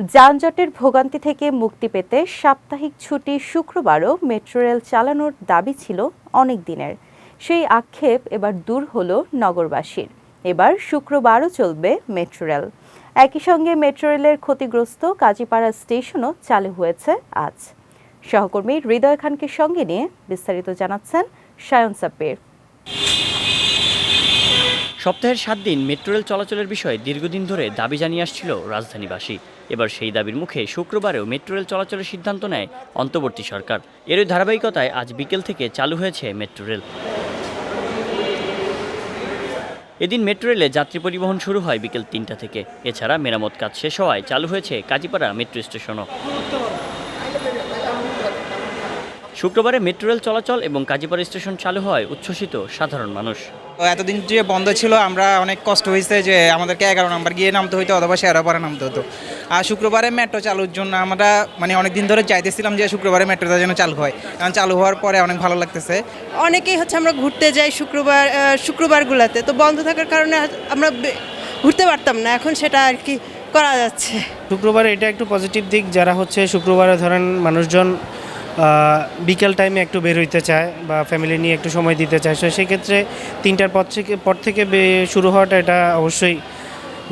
যানজটের ভোগান্তি থেকে মুক্তি পেতে সাপ্তাহিক ছুটি শুক্রবারও মেট্রো রেল চালানোর দাবি ছিল অনেক দিনের। সেই আক্ষেপ এবার দূর হলো নগরবাসীর। এবার শুক্রবারও চলবে মেট্রো রেল। একই সঙ্গে মেট্রো রেলের ক্ষতিগ্রস্ত কাজীপাড়া স্টেশনও চালু হয়েছে আজ। সহকর্মী হৃদয় খানকে সঙ্গে নিয়ে বিস্তারিত জানাচ্ছেন সায়ন সাব্বির। সপ্তাহের সাত দিন মেট্রো রেল চলাচলের বিষয়ে দীর্ঘদিন ধরে দাবি জানিয়ে আসছিল রাজধানীবাসী। এবার সেই দাবির মুখে শুক্রবারেও মেট্রো রেল চলাচলের সিদ্ধান্ত নেয় অন্তর্বর্তী সরকার। এরই ধারাবাহিকতায় আজ বিকেল থেকে চালু হয়েছে মেট্রো রেল। এদিন মেট্রো রেলে যাত্রী পরিবহন শুরু হয় বিকেল তিনটা থেকে। এছাড়া মেরামত কাজ শেষ হওয়ায় চালু হয়েছে কাজীপাড়া মেট্রো স্টেশনও। শুক্রবারে মেট্রো রেল চলাচল এবং কাজীপাড়া স্টেশন চালু হয় উচ্ছ্বসিত সাধারণ মানুষ। এতদিন যে বন্ধ ছিল আমরা অনেক কষ্ট হয়েছে যে আমাদেরকে এগারো নাম্বার গিয়ে নামতে হতো অথবা শেয়ারাপাড়া নামতে হতো। আর শুক্রবারে মেট্রো চালুর জন্য আমরা মানে অনেক দিন ধরে চাইতেছিলাম যে শুক্রবারে মেট্রোটা যেন চালু হয়। কারণ চালু হওয়ার পরে অনেক ভালো লাগতেছে। অনেকেই হচ্ছে আমরা ঘুরতে যাই শুক্রবার শুক্রবারগুলোতে। তো বন্ধ থাকার কারণে আমরা ঘুরতে পারতাম না এখন সেটা আর কি করা যাচ্ছে। শুক্রবার এটা একটু পজিটিভ দিক যারা হচ্ছে শুক্রবারে ধরেন মানুষজন বিকেল টাইমে একটু বের হইতে চায় বা ফ্যামিলি নিয়ে একটু সময় দিতে চায়। তো সেক্ষেত্রে তিনটার পর থেকে পর থেকে শুরু হওয়াটা এটা অবশ্যই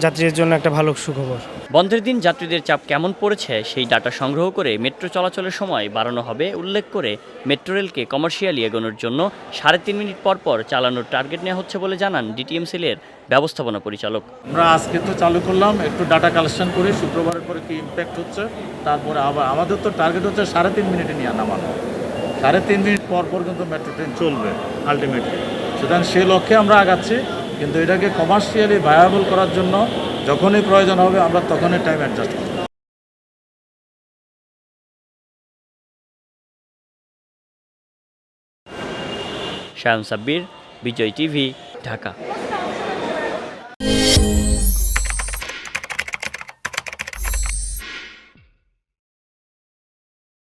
যাত্রীদের জন্য একটা ভালো সুখবর। বন্ধের দিন যাত্রীদের চাপ কেমন পড়েছে, সেই ডাটা সংগ্রহ করে মেট্রো চলাচলের সময় বাড়ানো হবে। উল্লেখ করে, মেট্রো রেলকে কমার্শিয়ালি এগোনোর জন্য সাড়ে তিন মিনিট পর পর চালানোর টার্গেট নেওয়া হচ্ছে বলে জানান ডিটিএমসিলের ব্যবস্থাপনা পরিচালক। আমরা আজকে তো চালু করলাম, একটু ডাটা কালেকশন করি শুক্রবারের পরে কি ইম্প্যাক্ট হচ্ছে, তারপরে আবার, আমাদের তো টার্গেট হচ্ছে সাড়ে তিন মিনিটে নিয়ে নামানো সাড়ে তিন মিনিট পর পর কিন্তু মেট্রো ট্রেন চলবে আলটিমেটলি সুতরাং সে লক্ষ্যে আমরা আগাচ্ছি, কিন্তু এটাকে কমার্শিয়ালি ভায়াবল করার জন্য যখনই প্রয়োজন হবে আমরা তখনই টাইম অ্যাডজাস্ট করব। শায়ন সাব্বির বিজয় টিভি ঢাকা।